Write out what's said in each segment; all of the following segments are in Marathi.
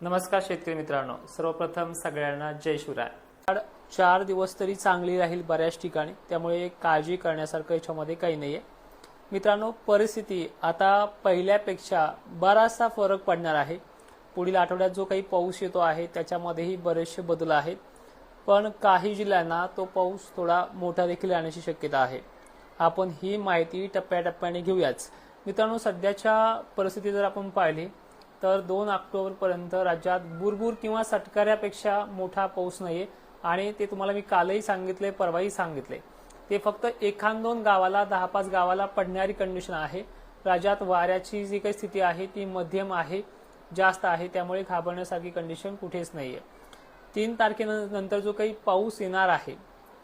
नमस्कार शेतकरी मित्रांनो. सर्वप्रथम सगळ्यांना जय शिवराय. आड चार दिवस तरी चांगली राहील बऱ्याच ठिकाणी. त्यामुळे काळजी करण्यासारखं याच्यामध्ये काही नाही आहे मित्रांनो परिस्थिती आता पहिल्यापेक्षा बराचसा फरक पडणार आहे. पुढील आठवड्यात जो काही पाऊस येतो आहे त्याच्यामध्येही बरेचसे बदल आहेत. पण काही जिल्ह्यांना तो पाऊस थोडा मोठा देखील राहण्याची शक्यता आहे. आपण ही माहिती टप्प्याटप्प्याने घेऊयाच. मित्रांनो सध्याच्या परिस्थिती जर आपण पाहिली तर दोन ऑक्टोबरपर्यंत राज्यात बुरबुर किंवा सटकाऱ्यापेक्षा मोठा पाऊस नाहीये. आणि ते तुम्हाला मी कालही सांगितले परवाही सांगितले ते फक्त एखाद दोन गावाला दहा पाच गावाला पडणारी कंडिशन आहे. राज्यात वाऱ्याची जी काही स्थिती आहे ती मध्यम आहे जास्त आहे. त्यामुळे घाबरण्यासारखी कंडिशन कुठेच नाहीये. तीन तारखेनंतर जो काही पाऊस येणार आहे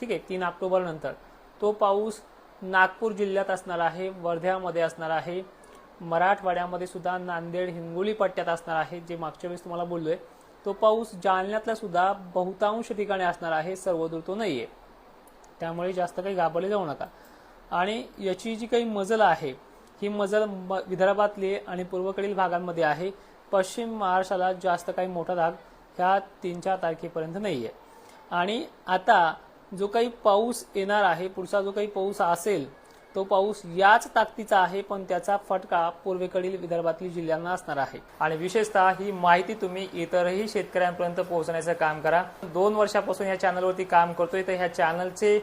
ठीक आहे तीन ऑक्टोबर नंतर तो पाऊस नागपूर जिल्ह्यात असणार आहे वर्ध्यामध्ये असणार आहे. मराठवाड्यामध्ये सुद्धा नांदेड हिंगोली पट्ट्यात असणार आहे जे मागच्या वेळेस तुम्हाला बोललोय. तो पाऊस जालन्यातला सुद्धा बहुतांश ठिकाणी असणार आहे सर्वदूर तो नाहीये. त्यामुळे जास्त काही घाबरले जाऊ नका. आणि याची जी काही मजल आहे ही मजल म- विदर्भातली आणि पूर्वकडील भागांमध्ये आहे. पश्चिम महाराष्ट्राला जास्त काही मोठा भाग ह्या तीन चार तारखेपर्यंत नाहीये. आणि आता जो काही पाऊस येणार आहे पुढचा जो काही पाऊस असेल तो पाऊस याच ताकदीचा आहे पण त्याचा फटका पूर्वेकडील विदर्भातील जिल्ह्यांना असणार आहे. आणि विशेषतः ही माहिती तुम्ही इतरही शेतकऱ्यांपर्यंत पोहोचण्याचं काम करा. दोन वर्षापासून या चॅनलवरती काम करतोय तर ह्या चॅनलचे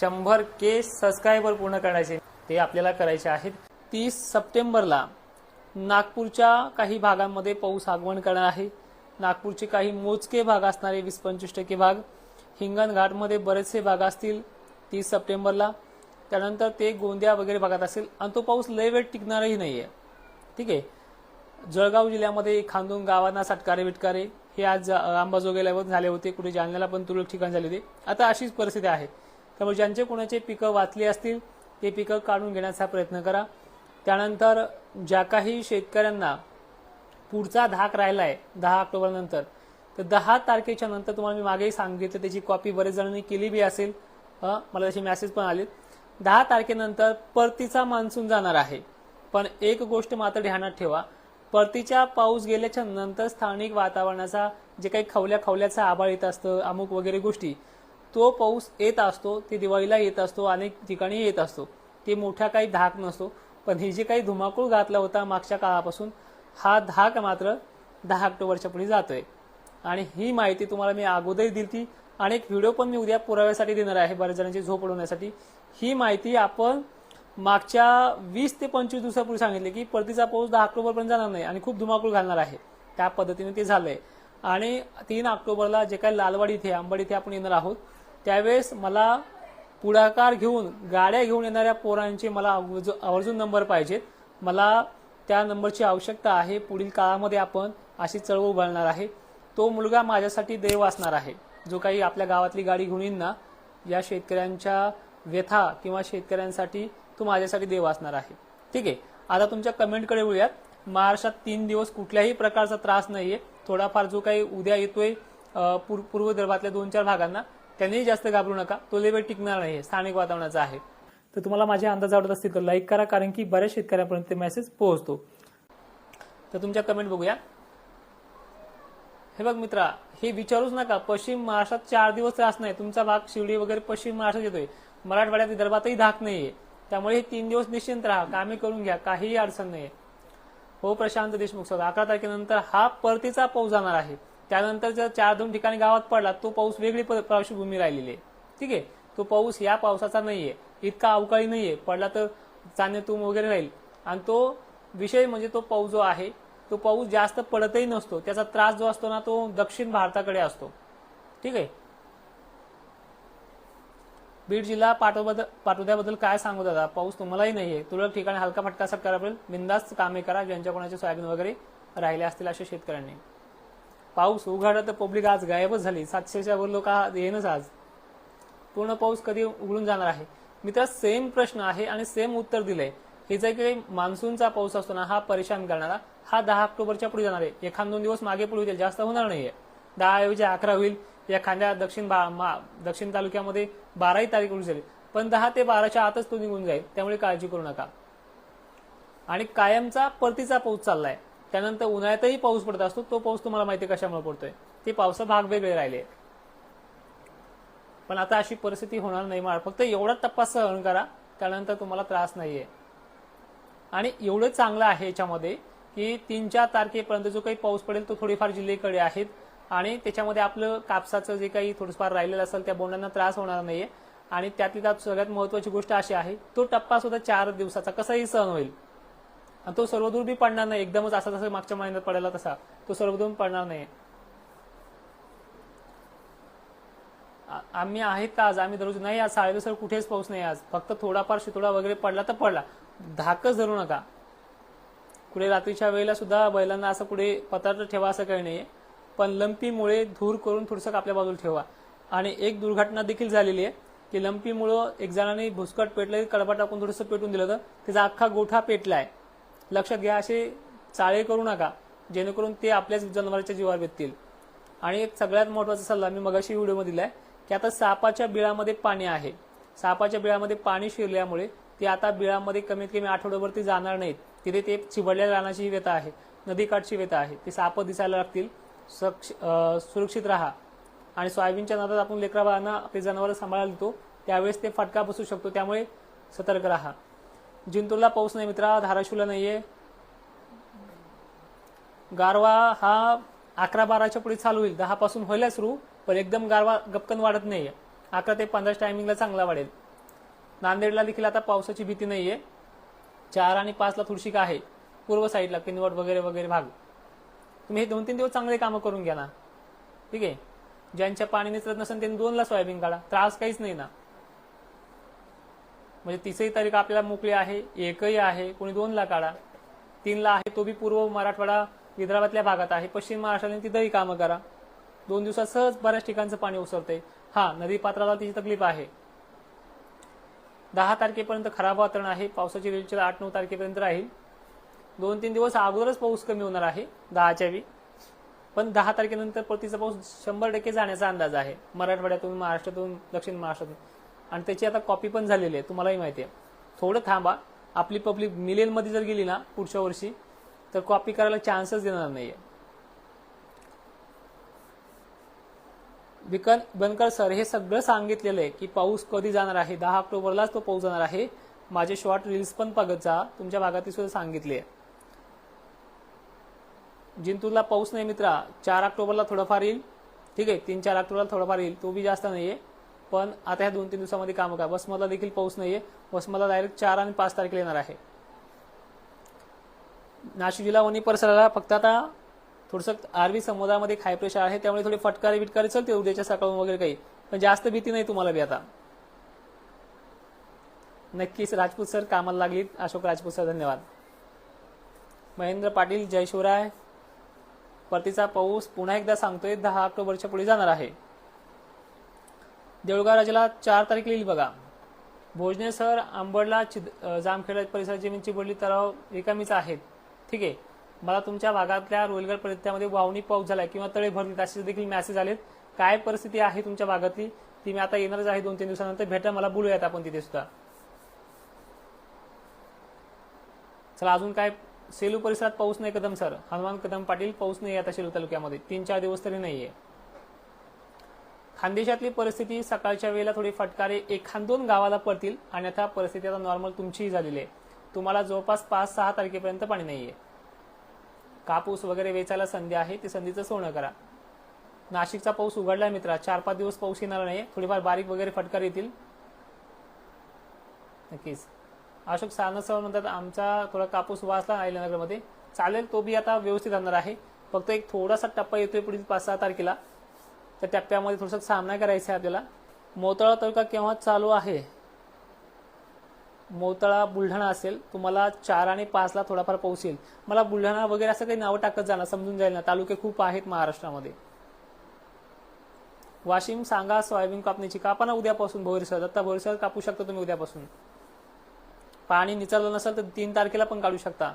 शंभर के सबस्क्रायबर पूर्ण करण्याचे ते आपल्याला करायचे आहेत. तीस सप्टेंबरला नागपूरच्या काही भागांमध्ये पाऊस आगमन करणार आहे. नागपूरचे काही मोजके भाग असणारे वीस पंचवीस टक्के भाग हिंगणघाटमध्ये बरेचसे भाग असतील तीस सप्टेंबरला. त्यानंतर ते गोंदिया वगैरे भागात असेल. आणि तो पाऊस लय वेळ टिकणारही आहे ठीक आहे? जळगाव जिल्ह्यामध्ये खांदून गावांना सटकारे विटकारे हे आज अंबाजोगाईला झाले होते. कुठे जालन्याला पण तुरळक ठिकाण झाले होते. आता अशीच परिस्थिती आहे. त्यामुळे ज्यांचे कोणाचे पिकं वाचली असतील ते पिकं काढून घेण्याचा प्रयत्न करा. त्यानंतर ज्या काही शेतकऱ्यांना पुढचा धाक राहिला आहे दहा ऑक्टोबरनंतर तर दहा तारखेच्या नंतर तुम्हाला मी मागेही सांगितलं त्याची कॉपी बरेच जणांनी केली बी असेल. मला त्याचे मेसेज पण आले दहा तारखेनंतर परतीचा मान्सून जाणार आहे. पण एक गोष्ट मात्र ध्यानात ठेवा. परतीच्या पाऊस गेल्याच्यानंतर स्थानिक वातावरणाचा जे काही खवल्या खवल्याचा आभाळ येत असतं अमुक वगैरे गोष्टी तो पाऊस येत असतो ते दिवाळीला येत असतो अनेक ठिकाणी येत असतो. ते मोठा काही धाक नसतो. पण हे जे काही धुमाकूळ घातला होता मागच्या काळापासून हा धाक मात्र दहा ऑक्टोबरच्या पुढे जातोय. आणि ही माहिती तुम्हाला मी अगोदरही दिली ती आणि एक व्हिडिओ पण मी उद्या पुराव्यासाठी देणार आहे बऱ्याच जणांची झोप उडवण्यासाठी. ही माहिती आपण मागच्या वीस ते पंचवीस दिवसापूर्वी सांगितले की परतीचा पाऊस दहा ऑक्टोबरपर्यंत जाणार नाही आणि खूप धुमाकूळ घालणार आहे. त्या पद्धतीने ते झालंय. आणि तीन ऑक्टोबरला जे काही लालवाडी इथे आंबड इथे आपण येणार आहोत त्यावेळेस मला पुढाकार घेऊन गाड्या घेऊन येणाऱ्या पोरांचे मला आवर्जून नंबर पाहिजेत. मला त्या नंबरची आवश्यकता आहे. पुढील काळामध्ये आपण अशी चळवळ उभारणार आहे. तो मुलगा माझ्यासाठी देव असणार आहे. जो काही आपल्या गावातली गाडी घेऊन येईन ना या शेतकऱ्यांच्या व्यथा किंवा शेतकऱ्यांसाठी तो माझ्यासाठी देव असणार आहे. ठीक आहे? आता तुमच्या कमेंटकडे वळूयात. महाराष्ट्रात तीन दिवस कुठल्याही प्रकारचा त्रास नाहीये. थोडाफार जो काही उद्या येतोय पूर्व विदर्भातल्या दोन चार भागांना त्यांनीही जास्त घाबरू नका. तो लेवल टिकणार नाही स्थानिक वातावरणाचा आहे. तर तुम्हाला माझे अंदाज आवडत असतील तर लाईक करा कारण की बऱ्याच शेतकऱ्यांपर्यंत ते मेसेज पोहोचतो. तर तुमच्या कमेंट बघूया. हे बघ मित्रा हे विचारूच नका. पश्चिम महाराष्ट्रात चार दिवस त्रास नाही. तुमचा भाग शिर्डी वगैरे पश्चिम महाराष्ट्रात येतोय. मराठवाड्यात विदर्भातही धाक नाहीये. त्यामुळे हे तीन दिवस निश्चिंत राहा. कामे करून घ्या. काहीही अडचण नाहीये. हो प्रशांत देशमुख सर अकरा तारखेनंतर हा परतीचा पाऊस जाणार आहे. त्यानंतर जर चार दोन ठिकाणी गावात पडला तो पाऊस वेगळी पार्श्वभूमी राहिलेली आहे. ठीक आहे? तो पाऊस या पावसाचा नाहीये. इतका अवकाळी नाहीये. पडला तर चांदेतूम वगैरे राहील. आणि तो विषय म्हणजे तो पाऊस जो आहे तो पाऊस जास्त पडतही नसतो. त्याचा त्रास जो असतो ना तो दक्षिण भारताकडे असतो. ठीक आहे? बीड जिल्हा पाठवबद्दल पाठवद्याबद्दल काय सांगू दादा? पाऊस तुम्हालाही नाहीये. तुरळक ठिकाणी हलका फटका सट करा पडेल बिंदास्त कामे करा. ज्यांच्या कोणाचे सोयाबीन वगैरे राहिले असतील अशा शेतकऱ्यांनी. पाऊस उघडला तर पब्लिक आज गायबच झाली. सातशेच्या वर लोक येणच आज. पूर्ण पाऊस कधी उघडून जाणार आहे? मित्र सेम प्रश्न आहे आणि सेम उत्तर दिलंय. हे जे काही मान्सूनचा पाऊस असतो ना हा परेशान करणारा हा दहा ऑक्टोबरच्या पुढे जाणार आहे. एखाद दोन दिवस मागे पुढे होईल. जास्त होणार नाहीये. दहा ऐवजी अकरा होईल. एखाद्या दक्षिण भा- मा- दक्षिण तालुक्यामध्ये बाराही तारीख उलट झाली. पण दहा ते बाराच्या आतच तो निघून जाईल त्यामुळे काळजी करू नका. आणि कायमचा परतीचा पाऊस चाललाय. त्यानंतर उन्हाळ्यातही पाऊस पडत असतो तो पाऊस तुम्हाला माहिती कशामुळे पडतोय? ते पावसा भाग वेगळे राहिले. पण आता अशी परिस्थिती होणार नाही मला फक्त एवढा टप्पा सहन करा त्यानंतर तुम्हाला त्रास नाहीये. आणि एवढं चांगलं आहे याच्यामध्ये की तीन चार तारखेपर्यंत जो काही पाऊस पडेल तो थोडीफार जिल्हेकडे आहेत. आणि त्याच्यामध्ये आपलं कापसाचं जे काही थोडंफार राहिलेलं असेल त्या बोंडांना त्रास होणार नाहीये. आणि त्यातली त्यात सगळ्यात महत्वाची गोष्ट अशी आहे तो टप्पा सुद्धा चार दिवसाचा कसाही सहन होईल. आणि तो सर्वदूर बी पडणार नाही एकदमच असा तसा मागच्या महिन्यात पडायला तसा तो सर्वदूर पडणार नाही आम्ही आहेत का आज? आम्ही दररोज नाही आज साडेदसर कुठेच पाऊस नाही आज. फक्त थोडाफार शितोडा वगैरे पडला तर पडला. धाकच धरू नका. कुठे रात्रीच्या वेळेला सुद्धा बैलांना असं कुठे पत्र ठेवा असं काही नाहीये. पण लंपीमुळे धूर करून थोडंसं आपल्या बाजूला ठेवा. आणि एक दुर्घटना देखील झालेली आहे की लंपीमुळं एक जणाने भुसकट पेटलं कडबा टाकून थोडंसं पेटून दिलं तर त्याचा अख्खा गोठा पेटलाय लक्षात घ्या असे चाळे करू नका जेणेकरून ते आपल्याच जनावरांच्या जीवावर भेटतील आणि एक सगळ्यात महत्त्वाचा सल्ला मी मगाशी व्हिडिओमध्ये दिलाय की आता सापाच्या बिळामध्ये पाणी आहे. सापाच्या बिळामध्ये पाणी शिरल्यामुळे ते आता बिळामध्ये कमीत कमी आठवड्यावरती जाणार नाहीत. तिथे ते चिबडल्या राहण्याची व्यथा आहे नदीकाठची व्यथा आहे. ते साप दिसायला लागतील सक्ष सुरक्षित राहा. आणि सोयाबीनच्या नादात आपण लेकराबाळांना आपले जनावर सांभाळायला देतो. त्यावेळेस ते फटका बसू शकतो. त्यामुळे सतर्क राहा. जिंतूरला पाऊस नाही मित्रा धाराशिवला नाहीये. गारवा हा अकरा बाराच्या पुढे चालू होईल. दहा पासून व्हायला सुरू पण एकदम गारवा गपकन वाढत नाहीये. अकरा ते पंधरा टायमिंगला चांगला वाढेल. नांदेडला देखील आता पावसाची भीती नाहीये. चार आणि पाचला थोडीशी का आहे. पूर्व साईडला किनवट वगैरे वगैरे भाग. तुम्ही हे दोन तीन दिवस चांगले कामं करून घ्या ना. ठीक आहे? ज्यांच्या पाणी निचरत नसेल त्यांनी दोनला सोयाबीन काढा. त्रास काहीच नाही ना. म्हणजे तिसरी तारीख आपल्याला मोकळी आहे एकही आहे कोणी दोनला काढा. तीनला आहे तो बी पूर्व मराठवाडा विदर्भातल्या भागात आहे. पश्चिम महाराष्ट्राने तिथंही कामं करा. दोन दिवसात सहज बऱ्याच ठिकाणचं पाणी उसरते हा नदी पात्राला तिची तकलीफ आहे. दहा तारखेपर्यंत खराब वातावरण आहे. पावसाची रेलचेल आठ नऊ तारखेपर्यंत राहील. दोन तीन दिवस अगोदरच पाऊस कमी होणार आहे दहाच्या वी पण दहा तारखेनंतर परतीचा पाऊस शंभर टक्के जाण्याचा अंदाज आहे. मराठवाड्यातून महाराष्ट्रातून दक्षिण महाराष्ट्रातून. आणि त्याची आता कॉपी पण झालेली आहे तुम्हालाही माहिती आहे. थोडं थांबा. आपली पब्लिक मिलेनमध्ये जर गेली ना पुढच्या वर्षी तर कॉपी करायला चान्सच देणार नाहीये. विकन बनकर सर हे सगळं सांगितलेलं आहे की पाऊस कधी जाणार आहे? दहा ऑक्टोबरलाच तो पाऊस जाणार आहे. माझे शॉर्ट रील्स पण बघत जा. तुमच्या भागातील सुद्धा सांगितले आहे. जिंतूरला पाऊस नाही मित्रा. चार ऑक्टोबरला थोडंफार येईल. ठीक आहे तीन चार ऑक्टोबरला थोडंफार येईल. तो बी जास्त नाही आहे पण आता ह्या दोन तीन दिवसामध्ये काम का वसमतला देखील पाऊस नाही आहे वसमतला डायरेक्ट चार आणि पाच तारखेला येणार आहे. नाशिक जिल्हा वणी परिसराला फक्त आता थोडंसं आरबी समुद्रामध्ये खाय प्रेशर आहे. त्यामुळे थोडी फटकारी बिटकारी चलते उद्याच्या सकाळून वगैरे काही. पण जास्त भीती नाही तुम्हाला बी आता. नक्कीच राजपूत सर कामाला लागलीत. अशोक राजपूत सर धन्यवाद. महेंद्र पाटील जय शिवराय. परतीचा पाऊस पुन्हा एकदा सांगतोय दहा ऑक्टोबरच्या पुढे जाणार आहे. देऊळगाव राजाला चार तारीख येईल बघा. भोजने सर आंबडला चिद जामखेडा जामखेड परिसर जमीन चिबडली तलाव रिकामीच आहेत. ठीक आहे. मला तुमच्या भागातल्या रोलगड परिसरामध्ये वावणी पाऊस झाला किंवा तळे भरले असे देखील मॅसेज आलेत. काय परिस्थिती आहे तुमच्या भागातली? ती मी आता येणारच आहे दोन तीन दिवसानंतर. भेटा मला बोलूयात आपण तिथे सुद्धा. चला अजून काय सेलू परिसरात पाऊस नाही कदम सर. हनुमान कदम पाटील पाऊस नाही आता सेलू तालुक्यामध्ये. तीन चार दिवस तरी नाहीये. खानदेशातली परिस्थिती सकाळच्या वेळेला थोडी फटकारे. एखाद दोन गावाला पडतील. आणि आता परिस्थिती आता नॉर्मल तुमचीही झालेली आहे. तुम्हाला जवळपास पाच सहा तारखेपर्यंत पाणी नाहीये. कापूस वगैरे वेचायला संधी आहे. ती संधीचं सोनं करा. नाशिकचा पाऊस उघडलाय मित्रा. चार पाच दिवस पाऊस येणार नाही थोडीफार बारीक वगैरे फटकार येतील. नक्कीच. अशोक सानसवर म्हणतात आमचा थोडा कापूस वाचला अहिल्यानगरमध्ये चालेल तो बी आता व्यवस्थित राहणार आहे. फक्त एक थोडासा टप्पा येतोय पुढील पाच सहा तारखेला. त्या टप्प्यामध्ये थोडासा सामना करायचा आहे आपल्याला. मोतळा तालुका केव्हा चालू आहे? मोतळा बुलढाणा असेल. तुम्हाला चार आणि पाचला थोडाफार पाऊस येईल. मला बुलढाणा वगैरे असं काही नावं टाकत जाणार समजून जाईल ना. तालुके खूप आहेत महाराष्ट्रामध्ये. वाशिम सांगा सोयाबीन कापणीची कापा ना उद्यापासून भोईरसर दत्ता भोईरसर कापू शकता तुम्ही उद्यापासून. पाणी निचरलं नसेल तर तीन तारखेला पण काढू शकता.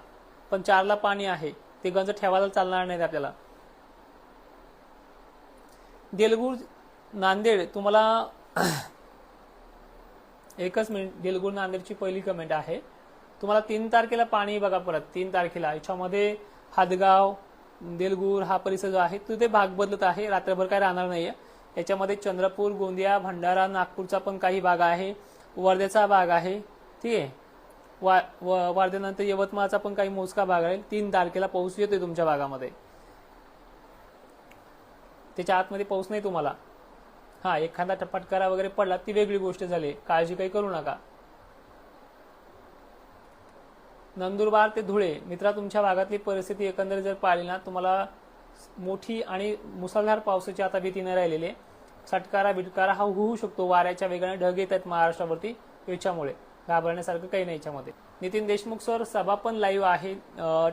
पण चारला पाणी आहे. ते गंज ठेवायला चालणार नाही आपल्याला. देलगूर नांदेड तुम्हाला एकच मिनिट. देलगूर नांदेडची पहिली कमेंट आहे. तुम्हाला तीन तारखेला पाणी बघा परत. तीन तारखेला. याच्यामध्ये हादगाव देलगूर हा परिसर जो आहे तो ते भाग बदलत आहे. रात्रभर काय राहणार नाहीये. याच्यामध्ये चंद्रपूर गोंदिया भंडारा नागपूरचा पण काही भाग आहे. वर्ध्याचा भाग आहे. ठीक आहे? वा व- यवतमाळचा पण काही मोजका भाग राहील तीन तारखेला पाऊस येतोय तुमच्या भागामध्ये. त्याच्या आतमध्ये पाऊस नाही तुम्हाला? हा एखादा फटकारा वगैरे पडला ती वेगळी गोष्ट झाली. काळजी काही करू नका. नंदुरबार ते धुळे. मित्रा तुमच्या भागातली परिस्थिती एकंदरीत जर पाहिली ना तुम्हाला मोठी आणि मुसळधार पावसाची आता भीती नाही राहिलेली आहे. सटकारा बिटकारा हा होऊ शकतो. वाऱ्याच्या वेगाने ढग येत आहेत महाराष्ट्रावरती. याच्यामुळे. घाबरण्यासारखं काही नाही याच्यामध्ये. नितीन देशमुख सर सभा पण लाईव्ह आहे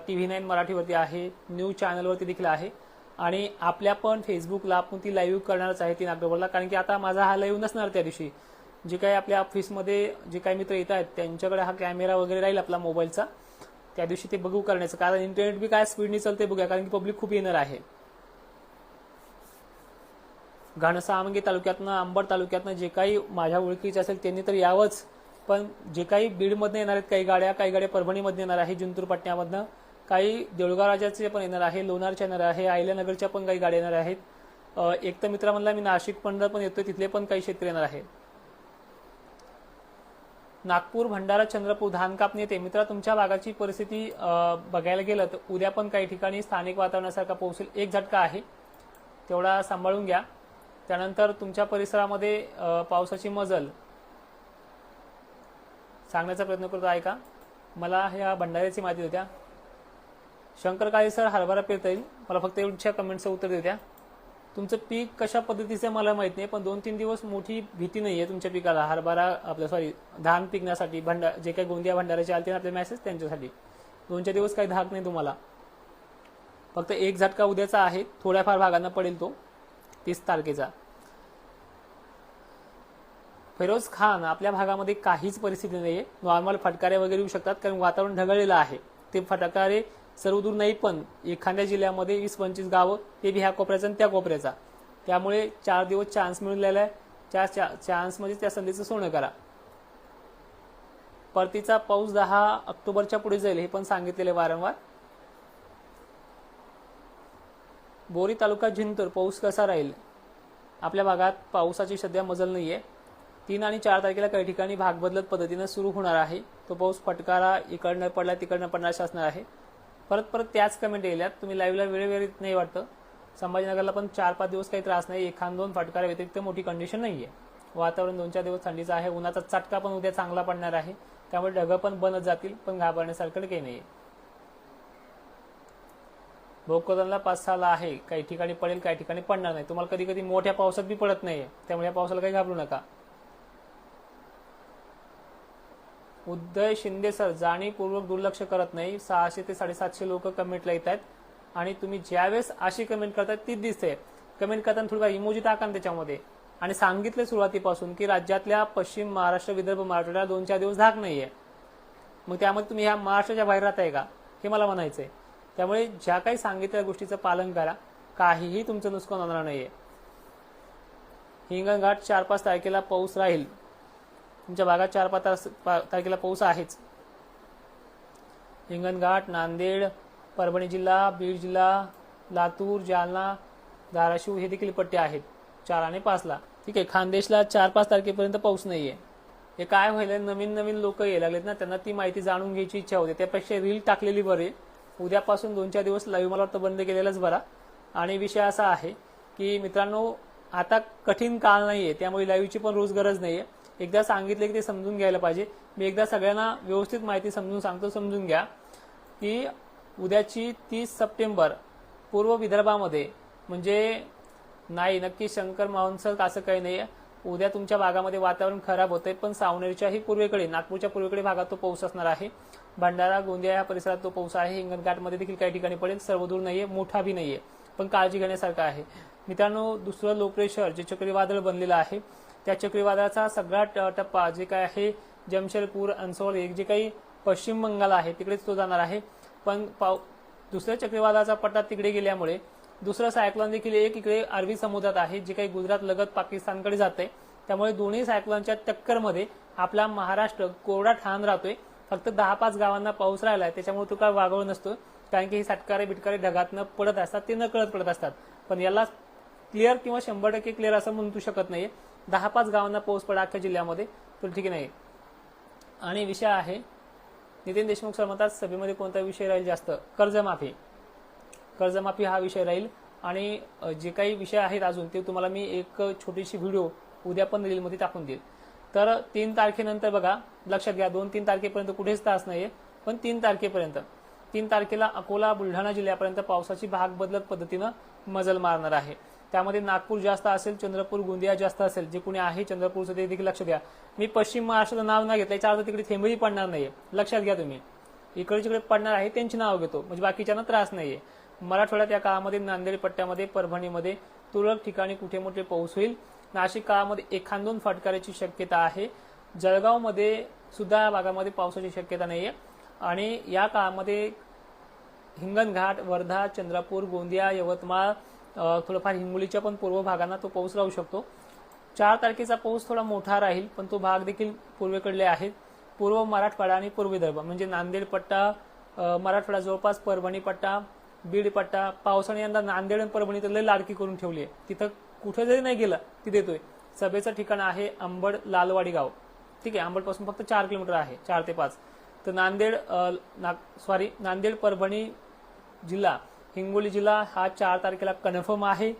टी व्ही नाईन मराठीवरती आहे न्यूज चॅनलवरती देखील आहे. आणि आपल्या पण फेसबुकला आपण ती लाईव्ह करणारच आहे तीन ऑक्टोबरला. कारण की आता माझा हा लाईव्ह नसणार त्या दिवशी. जे काही आपल्या ऑफिसमध्ये जे काही मित्र येत आहेत त्यांच्याकडे हा कॅमेरा वगैरे राहील आपला मोबाईलचा त्या दिवशी ते बघू करण्याचं. कारण इंटरनेट बी काय स्पीडने चालते बघूया कारण की पब्लिक खूप येणार आहे. घनसावंगी तालुक्यातनं अंबड तालुक्यातनं जे काही माझ्या ओळखीचे असेल त्यांनी तर यावंच. पण जे काही बीडमधनं येणार आहेत काही गाड्या काही गाड्या परभणीमधनं येणार आहे जिंतूर पट्ट्यामधनं काही देऊळगाव राजाचे पण येणार आहे लोणारच्या येणार आहे आयल्यानगरच्या पण काही गाड्या येणार आहेत. एक तर मित्र म्हणला मी नाशिक पंढर पण येतोय तिथले पण काही क्षेत्र येणार आहे नागपूर भंडारा चंद्रपूर धान कापणी येते. मित्रा तुमच्या भागाची परिस्थिती बघायला गेलं तर उद्या पण काही ठिकाणी स्थानिक वातावरणासारखा पोहोचेल एक झटका आहे. तेवढा सांभाळून घ्या. त्यानंतर तुमच्या परिसरामध्ये पावसाची मजल सांगण्याचा प्रयत्न करतो आहे का मला ह्या भंडाऱ्याची माहिती होत्या शंकर काळे सर हरभरा पेरता येईल मला फक्त एवढ्या कमेंटचं उत्तर देऊ द्या तुमचं पीक कशा पद्धतीचं मला माहीत नाही पण दोन तीन दिवस मोठी भीती नाही आहे तुमच्या पिकाला. हरभरा आपलं सॉरी धान पिकण्यासाठी भंडा जे काही गोंदिया भंडाऱ्याचे आले ना आपले मॅसेज त्यांच्यासाठी. दोन चार दिवस काही धाक नाही तुम्हाला. फक्त एक झटका उद्याचा आहे थोड्याफार भागांना पडेल तो तीस तारखेचा. फिरोज खान आपल्या भागामध्ये काहीच परिस्थिती नाहीये. नॉर्मल फटकारे वगैरे येऊ शकतात कारण वातावरण ढगळलेलं आहे. ते फटकारे सर्व दूर नाही पण एखाद्या जिल्ह्यामध्ये वीस पंचवीस गावं ते बी ह्या कोपऱ्याचा आणि त्या कोपऱ्याचा. त्यामुळे चार दिवस चान्स मिळून आहे. त्या चान्स म्हणजे त्या संधीचं सोनं करा. परतीचा पाऊस दहा ऑक्टोबरच्या पुढे जाईल हे पण सांगितलेले वारंवार. बोरी तालुका जिंतूर पाऊस कसा राहील? आपल्या भागात पावसाची सध्या मजल नाहीये. तीन आणि चार तारखेला काही ठिकाणी भाग बदलत पद्धतीनं सुरू होणार आहे. तो पाऊस फटकारा इकडनं पडला तिकडनं पडणार असा असणार आहे. परत परत त्याच कमेंट येल्यात तुम्ही लाईव्हला वेळोवेळी नाही वाटतं. संभाजीनगरला पण चार पाच दिवस काही त्रास नाही. एखाद दोन फटकारा व्यतिरिक्त मोठी कंडिशन नाही आहे वातावरण दोन चार दिवस थंडीचं आहे. उन्हाचा चटका पण उद्या चांगला पडणार आहे. त्यामुळे ढगं पण बनत जातील पण घाबरण्यासारखं काही नाही भोकरदनला पाच सहाला आहे. काही ठिकाणी पडेल काही ठिकाणी पडणार नाही. तुम्हाला कधी कधी मोठ्या पावसात बी पडत नाहीये. त्यामुळे या पावसाला काही घाबरू नका. उदय शिंदे सर जाणीवपूर्वक दुर्लक्ष करत नाही. सहाशे ते साडेसातशे लोक कमेंटला येत आहेत आणि तुम्ही ज्यावेळेस अशी कमेंट करतात ती दिसते. कमेंट करताना थोडा इमोजी टाका त्याच्यामध्ये. आणि सांगितले सुरुवातीपासून की राज्यातल्या पश्चिम महाराष्ट्र विदर्भ मराठवाड्याला दोन चार दिवस धाक नाहीये. मग त्यामध्ये तुम्ही ह्या महाराष्ट्राच्या बाहेर राहताय का? हे मला म्हणायचंय. त्यामुळे ज्या काही सांगितलेल्या गोष्टीचं पालन करा. काहीही तुमचं नुकसान होणार नाहीये. हिंगणघाट चार पाच तारखेला पाऊस राहील. तुमच्या भागात चार पाच तास- पा- तारखेला पाऊस आहेच. हिंगणघाट नांदेड परभणी जिल्हा बीड जिल्हा लातूर जालना धाराशिव हे देखील पट्टे आहेत. चार आणि पाचला ठीक आहे खानदेशला चार पाच तारखेपर्यंत पाऊस नाही आहे हे काय व्हायला नवीन नवीन लोक यायला लागलेत ना त्यांना ती माहिती जाणून घ्यायची इच्छा होते. त्यापेक्षा रील टाकलेली बरे उद्यापासून दोन चार दिवस लाईव्ह मला वाटतं बंद केलेलाच बरा. आणि विषय असा आहे की मित्रांनो आता कठीण काळ नाही आहे त्यामुळे लाईव्हची पण रोज गरज नाही आहे एकदा सांगितलं की ते समजून घ्यायला पाहिजे. मी एकदा सगळ्यांना व्यवस्थित माहिती समजून सांगतो समजून घ्या. की उद्याची तीस सप्टेंबर पूर्व विदर्भामध्ये म्हणजे नाही नक्की शंकर माहुंसर असं काही नाही उद्या तुमच्या भागामध्ये वातावरण खराब होतंय पण सावनेरच्याही पूर्वेकडे नागपूरच्या पूर्वेकडे भागात तो पाऊस असणार आहे. भंडारा गोंदिया या परिसरात तो पाऊस आहे. हिंगणघाटमध्ये देखील काही ठिकाणी पडेल. सर्वदूर नाहीये मोठा बी नाहीये. पण काळजी घेण्यासारखं आहे. मित्रांनो दुसरं लो जे चक्रीवादळ बनलेलं आहे त्या चक्रीवादळाचा सगळा ट- टप्पा जे काय आहे जमशेदपूर अंसोल एक जे काही पश्चिम बंगाल आहे तिकडेच तो जाणार आहे. पण पाव दुसऱ्या चक्रीवादळाचा पट्टा तिकडे गेल्यामुळे दुसरं सायक्लॉन देखील एक इकडे अरबी समुद्रात आहे जे काही गुजरात लगत पाकिस्तानकडे जाते. त्यामुळे दोन्ही सायक्लॉनच्या टक्करमध्ये आपला महाराष्ट्र कोरडा ठाण राहतोय. फक्त दहा पाच गावांना पाऊस राहिलाय त्याच्यामुळे तो काय वागळ नसतो. कारण की हे साटकारे बिटकारे ढगातनं पडत असतात ते न कळत पडत असतात. पण याला क्लिअर किंवा शंभर टक्के क्लिअर असं म्हणू शकत नाहीये. दहा पाच गावांना पाऊस पडा अख्ख्या जिल्ह्यामध्ये तर ठीक नाही. आणि विषय आहे नितीन देशमुख सर म्हणतात सभेमध्ये कोणता विषय राहील जास्त? कर्जमाफी. कर्जमाफी हा विषय राहील. आणि जे काही विषय आहेत अजून ते तुम्हाला मी एक छोटीशी व्हिडिओ उद्या पण रीलमध्ये टाकून देईल. तर तीन तारखेनंतर बघा लक्षात घ्या दोन तीन तारखेपर्यंत कुठेच तास नाहीये पण तीन तारखेपर्यंत. तीन तारखेला अकोला बुलढाणा जिल्ह्यापर्यंत पावसाची भाग बदलत पद्धतीनं मजल मारणार आहे. त्यामध्ये नागपूर जास्त असेल चंद्रपूर गोंदिया जास्त असेल जे कुणी आहे चंद्रपूरचं ते देखील लक्ष द्या. मी पश्चिम महाराष्ट्राचं नाव नाही घेतलं याच्या अर्थ तिकडे थेंबही पडणार नाहीये. लक्षात घ्या तुम्ही. इकडे जिकडे पडणार आहे त्यांची नाव घेतो. म्हणजे बाकीच्यांना त्रास नाहीये. मराठवाड्यात या काळामध्ये नांदेड पट्ट्यामध्ये परभणीमध्ये तुरळक ठिकाणी कुठे मोठे पाऊस होईल? नाशिक काळामध्ये एखाद दोन फटकाराची शक्यता आहे. जळगावमध्ये सुद्धा या भागामध्ये पावसाची शक्यता नाहीये. आणि या काळामध्ये हिंगणघाट वर्धा चंद्रपूर गोंदिया यवतमाळ थोडंफार हिंगोलीच्या पण पूर्व भागांना तो पाऊस राहू शकतो. चार तारखेचा पाऊस थोडा मोठा राहील पण तो भाग देखील पूर्वेकडले आहेत. पूर्व मराठवाडा आणि पूर्व विदर्भ म्हणजे नांदेड पट्टा मराठवाडा जवळपास परभणी पट्टा बीड पट्टा पावसाने यंदा नांदेड आणि परभणी तर लय लाडकी करून ठेवली आहे. तिथं कुठे जरी नाही गेला ती देतोय. सभेचं ठिकाण आहे अंबड लालवाडी गाव. ठीक आहे अंबडपासून फक्त चार किलोमीटर आहे चार ते पाच. तर नांदेड अ, सॉरी नांदेड परभणी जिल्हा हिंगोली जिल्हा हा चार तारखेला कन्फर्म आहे.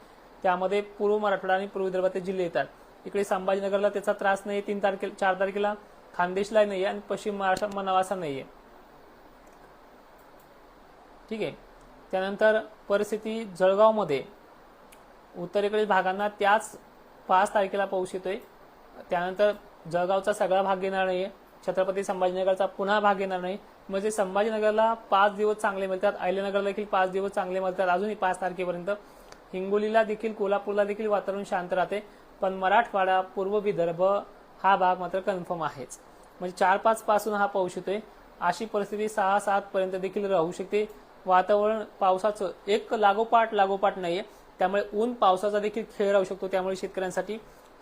त्यामध्ये पूर्व मराठवाडा आणि पूर्व विदर्भातील जिल्हे येतात. इकडे संभाजीनगरला त्याचा त्रास नाही तीन तारखेला चार तारखेला. खानदेशला नाहीये आणि पश्चिम महाराष्ट्र मनावासा नाहीये. ठीक आहे. त्यानंतर परिस्थिती जळगावमध्ये. उत्तरेकडील भागांना त्याच पाच तारखेला पाऊस येतोय. त्यानंतर जळगावचा सगळा भाग येणार नाहीये. छत्रपती संभाजीनगरचा पुन्हा भाग येणार नाही. म्हणजे संभाजीनगरला पाच दिवस चांगले मिळतात. अहिल्यानगरला देखील पाच दिवस चांगले मिळतात. अजूनही पाच तारखेपर्यंत. हिंगोलीला देखील कोल्हापूरला देखील वातावरण शांत राहते. पण मराठवाडा पूर्व विदर्भ हा भाग मात्र कन्फर्म आहेच. म्हणजे चार पाच पासून हा पाऊस येतोय. अशी परिस्थिती सहा सात पर्यंत देखील राहू शकते. वातावरण पावसाचं एक लागोपाठ लागोपाठ नाहीये. त्यामुळे ऊन पावसाचा देखील खेळ राहू शकतो. त्यामुळे शेतकऱ्यांसाठी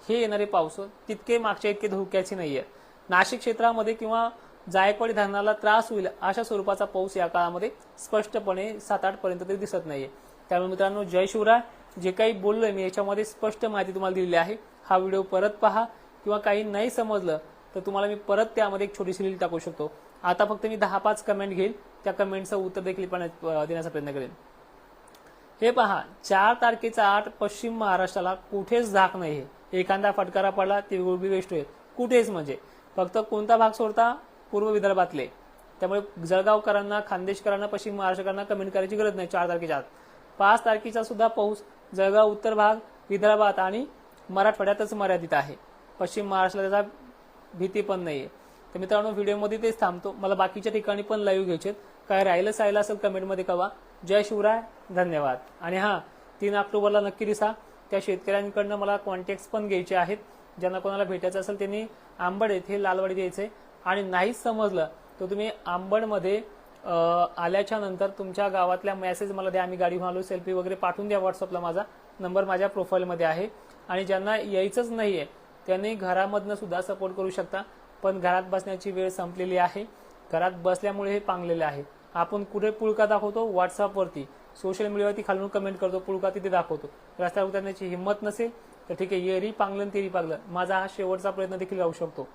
हे येणारे पाऊस तितके मागच्या इतके धोक्याचे नाहीये. नाशिक क्षेत्रामध्ये किंवा जायकवाडी धरणाला त्रास होईल अशा स्वरूपाचा पाऊस या काळामध्ये स्पष्टपणे सात आठ पर्यंत तरी दिसत नाहीये. त्यामुळे मित्रांनो जय शिवराय. जे काही बोललोय मी याच्यामध्ये स्पष्ट माहिती तुम्हाला दिलेली आहे. हा व्हिडिओ परत पहा. किंवा काही नाही समजलं तर तुम्हाला मी परत त्यामध्ये एक छोटीशी रील टाकू शकतो. आता फक्त मी दहा पाच कमेंट घेईल. त्या कमेंटचं उत्तर देखील पण देण्याचा प्रयत्न करेन. हे पहा चार तारखेचा आठ पश्चिम महाराष्ट्राला कुठेच धाक नाही एखादा फटकारा पडला ती गुळबी वेस्ट होईल कुठेच म्हणजे. फक्त कोणता भाग सोडता? पूर्व विदर्भातले. त्यामुळे जळगावकरांना खानदेशकरांना पश्चिम महाराष्ट्रकरांना कमेंट करायची गरज नाही चार तारखेच्या आत. पाच तारखेचा सुद्धा पाऊस जळगाव उत्तर भाग विदर्भात आणि मराठवाड्यातच मर्यादित आहे. पश्चिम महाराष्ट्राला त्याचा भीती पण नाहीये. तर मित्रांनो व्हिडिओमध्ये तेच थांबतो. मला बाकीच्या ठिकाणी पण लाईव्ह घ्यायचे काय राहिलं सायला असेल कमेंटमध्ये कवा जय शिवराय धन्यवाद. आणि हा तीन ऑक्टोबरला नक्की दिसा. त्या शेतकऱ्यांकडनं मला कॉन्टॅक्ट पण घ्यायचे आहेत. ज्यांना कोणाला भेटायचं असेल त्यांनी आंबड येथे लालवाडी द्यायचे आणि नाहीच समजलं तर तुम्ही आंबडमध्ये आल्याच्यानंतर तुमच्या गावातल्या मेसेज मला द्या आम्ही गाडी म्हणालो सेल्फी वगैरे पाठवून द्या व्हॉट्सअपला माझा. नंबर माझ्या प्रोफाईलमध्ये आहे. आणि ज्यांना यायचंच नाही आहे त्यांनी घरामधनं सुद्धा सपोर्ट करू शकता. पण घरात बसण्याची वेळ संपलेली आहे. घरात बसल्यामुळे हे पांगलेले आहे. आपण कुठे पुळका दाखवतो? व्हॉट्सअपवरती सोशल मीडियावरती खालून कमेंट करतो पुळका तिथे दाखवतो. रस्त्यावर उतरण्याची हिंमत नसेल तर ठीक आहे येरी पांगलं तेरी पांगलं. माझा हा शेवटचा प्रयत्न देखील राहू शकतो.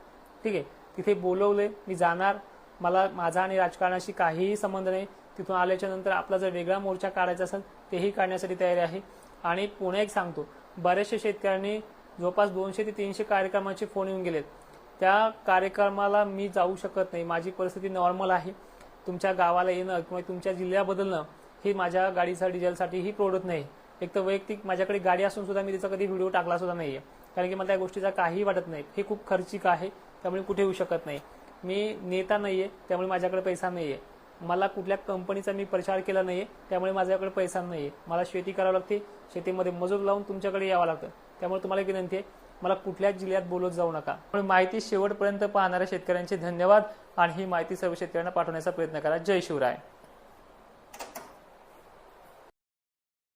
ठीक आहे? तिथे बोलवले मी जाणार. मला माझा आणि राजकारणाशी काहीही संबंध नाही. तिथून आल्याच्यानंतर आपला जर वेगळा मोर्चा काढायचा असेल तेही काढण्यासाठी तयारी आहे. आणि पुन्हा एक सांगतो. बऱ्याचशा शेतकऱ्यांनी जवळपास दोनशे ते तीनशे कार्यक्रमाचे फोन येऊन गेलेत. त्या कार्यक्रमाला मी जाऊ शकत नाही. माझी परिस्थिती नॉर्मल आहे. तुमच्या गावाला येणं किंवा तुमच्या जिल्ह्या बदलणं हे माझ्या गाडीचा डिझेलसाठी ही प्रोडक्ट नाही. एक तर वैयक्तिक माझ्याकडे गाडी असून सुद्धा मी तिचा कधी व्हिडिओ टाकला सुद्धा नाहीये. कारण की मला त्या गोष्टीचा काही वाटत नाही. हे खूप खर्चिक आहे. त्यामुळे कुठे येऊ शकत नाही. मी नेता नाही आहे त्यामुळे माझ्याकडे पैसा नाही आहे मला कुठल्या कंपनीचा मी प्रचार केला नाही आहे त्यामुळे माझ्याकडे पैसा नाही आहे मला शेती करावी लागते शेतीमध्ये मजूर लावून तुमच्याकडे यावं लागतं. त्यामुळे तुम्हाला एक विनंती आहे मला कुठल्याच जिल्ह्यात बोलत जाऊ नका. पण माहिती शेवटपर्यंत पाहणाऱ्या शेतकऱ्यांचे धन्यवाद आणि ही माहिती सर्व शेतकऱ्यांना पाठवण्याचा प्रयत्न करा. जय शिवराय.